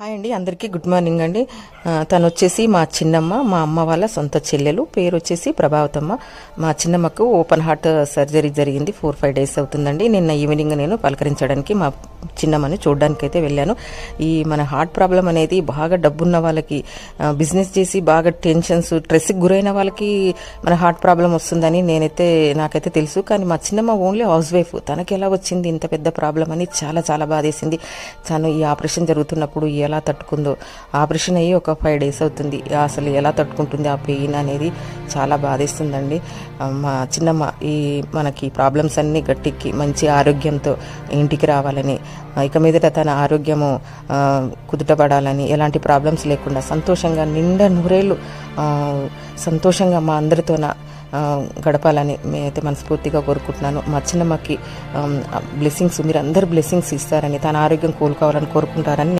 Hi అండి అందరికీ good morning అండి. తను వచ్చేసి మా చిన్నమ్మ మా అమ్మ వాళ్ళ సొంత చెల్లెలు. పేరు వచ్చేసి ప్రభావతమ్మ. మా చిన్నమ్మకు ఓపెన్ హార్ట్ సర్జరీ జరిగింది ఫోర్ ఫైవ్ డేస్ అవుతుందండి. నిన్న ఈవినింగ్ నేను పలకరించడానికి మా చిన్నమ్మని చూడడానికి అయితే వెళ్ళాను. ఈ మన హార్ట్ ప్రాబ్లం అనేది బాగా డబ్బున్న వాళ్ళకి బిజినెస్ చేసి బాగా టెన్షన్స్ స్ట్రెస్కి గురైన వాళ్ళకి మన హార్ట్ ప్రాబ్లం వస్తుందని నేనైతే నాకైతే తెలుసు. కానీ మా చిన్నమ్మ ఓన్లీ హౌస్ వైఫ్. తనకి ఎలా వచ్చింది ఇంత పెద్ద ప్రాబ్లం అని చాలా చాలా బాధేసింది. తను ఈ ఆపరేషన్ జరుగుతున్నప్పుడు ఎలా తట్టుకుందో. ఆపరేషన్ అయ్యి ఒక ఫైవ్ డేస్ అవుతుంది. అసలు ఎలా తట్టుకుంటుంది ఆ పెయిన్ అనేది చాలా బాధేస్తుందండి. మా చిన్నమ్మ ఈ మనకి ప్రాబ్లమ్స్ అన్నీ గట్టికి మంచి ఆరోగ్యంతో ఇంటికి రావాలని ఇక మీదట తన ఆరోగ్యము కుదుటపడాలని ఎలాంటి ప్రాబ్లమ్స్ లేకుండా సంతోషంగా నిండా నూరేళ్ళు సంతోషంగా మా అందరితోన గడపాలని మేమైతే మనస్ఫూర్తిగా కోరుకుంటున్నాను. మా చిన్నమ్మకి బ్లెస్సింగ్స్ మీరు అందరు బ్లెస్సింగ్స్ ఇస్తారని తన ఆరోగ్యం కోలుకోవాలని కోరుకుంటారని